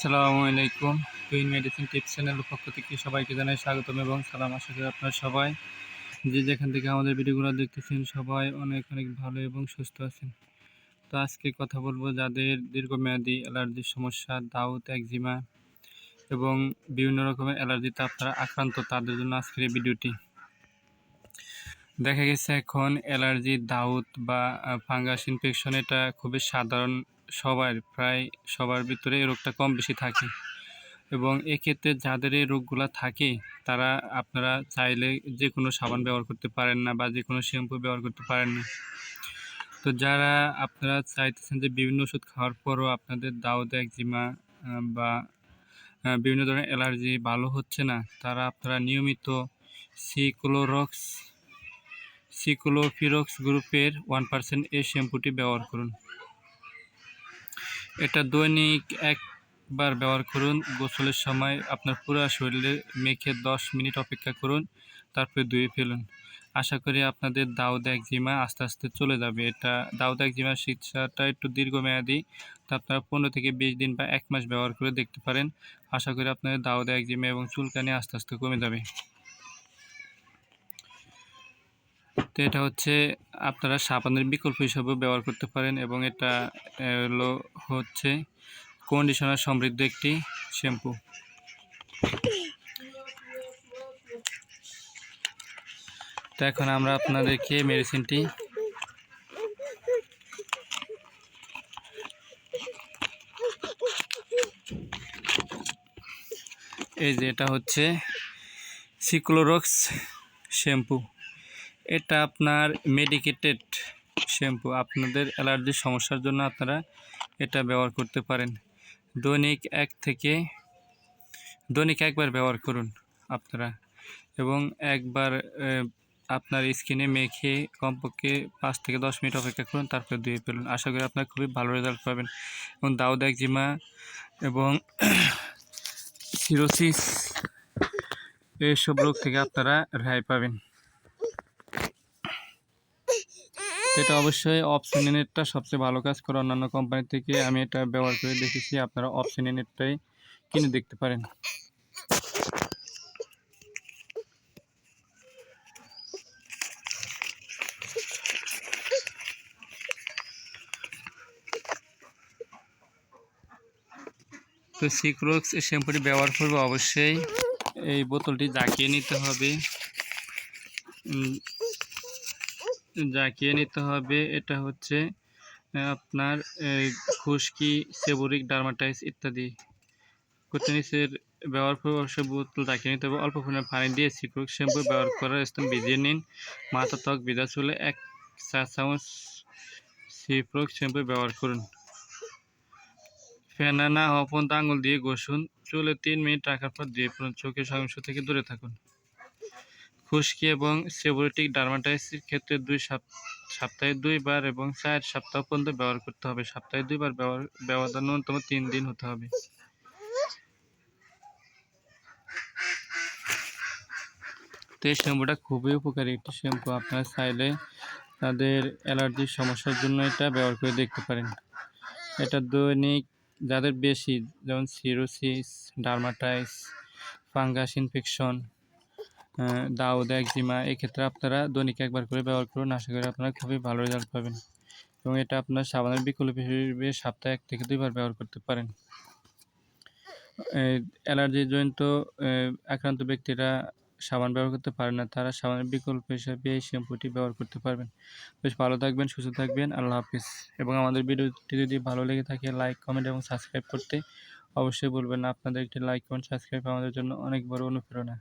আসসালামু আলাইকুম। Twin medicine tips চ্যানেলের পক্ষ থেকে সবাইকে জানাই স্বাগতম এবং সালাম। আশা করি আপনারা সবাই যে যেখান থেকে আমাদের ভিডিওগুলো দেখতেছেন সবাই অনেক অনেক ভালো এবং সুস্থ আছেন। তো আজকে কথা বলব যাদের দীর্ঘমেয়াদী অ্যালার্জির সমস্যা দাউত একজিমা এবং বিভিন্ন রকমের অ্যালার্জিতে আপনারা আক্রান্ত, তাদের জন্য আজকের এই ভিডিওটি। দেখা গেছে এখন অ্যালার্জি দাউত বা ফাঙ্গাস ইনফেকশন এটা খুবই সাধারণ সবার প্রায় সবার ভিতরে এই রোগটা কম বেশি থাকে। এবং এক্ষেত্রে যাদের এই রোগগুলো থাকে, তারা আপনারা চাইলে যে কোনো সাবান ব্যবহার করতে পারেন না বা যে কোনো শ্যাম্পু ব্যবহার করতে পারেন না। তো যারা আপনারা চাইতেছেন যে বিভিন্ন ওষুধ খাওয়ার পরও আপনাদের দাউদ একজিমা বা বিভিন্ন ধরনের অ্যালার্জি ভালো হচ্ছে না, তারা আপনারা নিয়মিত সিক্লোরক্স সিক্লোফিরক্স গ্রুপের ওয়ান পার্সেন্ট এই শ্যাম্পুটি ব্যবহার করুন। এটা দৈনিক একবার ব্যবহার করুন। গোসলের সময় আপনার পুরো শরীরে মেখে দশ মিনিট অপেক্ষা করুন, তারপরে ধুয়ে ফেলুন। আশা করি আপনাদের দাউদ একজিমা আস্তে আস্তে চলে যাবে। এটা দাউদ একজিমার চিকিৎসাটা একটু দীর্ঘমেয়াদী, তা আপনারা পনেরো থেকে বিশ দিন বা এক মাস ব্যবহার করে দেখতে পারেন। আশা করি আপনাদের দাউদ একজিমা এবং চুলকানি আস্তে আস্তে কমে যাবে। তো এটা হচ্ছে আপনারা সাবানের বিকল্প হিসাবেও ব্যবহার করতে পারেন এবং এটা হলো হচ্ছে কন্ডিশনার সমৃদ্ধ একটি শ্যাম্পু তো এখন আমরা আপনাদেরকে মেডিসিনটি এই যে এটা হচ্ছে সিক্লোরক্স শ্যাম্পু এটা আপনার মেডিকেটেড শ্যাম্পু আপনাদের অ্যালার্জির সমস্যার জন্য আপনারা এটা ব্যবহার করতে পারেন। দৈনিক এক থেকে, দৈনিক একবার ব্যবহার করুন আপনারা। এবং একবার আপনার স্কিনে মেখে কমপক্ষে পাঁচ থেকে দশ মিনিট অপেক্ষা করুন, তারপরে ধুয়ে ফেলুন। আশা করি আপনার খুবই ভালো রেজাল্ট পাবেন। এবং দাউদ একজিমা এবং সিরোসিস এইসব রোগ থেকে আপনারা রেহাই পাবেন। এটা অবশ্যই অপশনিনেটটা সবচেয়ে ভালো কাজ করে অন্যান্য কোম্পানি থেকে। আমি এটা ব্যবহার করে দেখেছি, আপনারা অপশনিনেটটাই কিনে দেখতে পারেন। তো সিক্রোক্স শ্যাম্পুটি ব্যবহার করব অবশ্যই। এই বোতলটি জাকিয়ে নিতে হবে। জাকিয়ে নিতে হবে, এটা হচ্ছে আপনার খুশকি, সেবরিক, ডার্মাটাইস ইত্যাদি। করতে ব্যবহার করে অবশ্যই বোতল জাকিয়ে নিতে হবে। অল্প পরিমাণে পানি দিয়ে সিক্রোক শ্যাম্পু ব্যবহার করার স্থান ভিজিয়ে নিন। মাথা, ত্বক ভিজা চুলে এক চা চামচ সিপ্রোক শ্যাম্পু ব্যবহার করুন। ফেনা না হওয়া পর্যন্ত আঙুল দিয়ে ঘষুন। চুলে তিন মিনিট রাখার পর দিয়ে পড়ুন। চোখের সমস্যা থেকে দূরে থাকুন। খুশকি এবং সেবোরেটিক ডার্মাটাইসিসের ক্ষেত্রে দুই সপ্তাহে দুইবার এবং চার সপ্তাহ পর্যন্ত ব্যবহার করতে হবে। সপ্তাহে দুইবার ব্যবহার ব্যবধান ন্যূনতম তিন দিন হতে হবে। তো এই শ্যাম্পুটা খুবই উপকারী একটি শ্যাম্পু। আপনারা চাইলে তাদের অ্যালার্জির সমস্যার জন্য এটা ব্যবহার করে দেখতে পারেন। এটা দৈনিক যাদের বেশি, যেমন সিরোসিস ডার্মাটাইস ফাঙ্গাস ইনফেকশন দাউদ একজিমা, এক্ষেত্রে আপনারা দৈনিক একবার করে ব্যবহার করুন। আশা করি আপনারা খুবই ভালো রেজাল্ট পাবেন এবং এটা আপনার সাবানের বিকল্প হিসেবে সপ্তাহে এক থেকে দুইবার ব্যবহার করতে পারেন। অ্যালার্জিজনিত আক্রান্ত ব্যক্তিরা সাবান ব্যবহার করতে পারেন না, তারা সাবানের বিকল্প হিসেবে এই শ্যাম্পুটি ব্যবহার করতে পারবেন। বেশ ভালো থাকবেন, সুস্থ থাকবেন, আল্লাহ হাফিজ। এবং আমাদের ভিডিওটি যদি ভালো লেগে থাকে লাইক কমেন্ট এবং সাবস্ক্রাইব করতে অবশ্যই বলবেন আপনাদের একটি লাইক কমেন্ট সাবস্ক্রাইব আমাদের জন্য অনেক বড় অনুপ্রেরণা।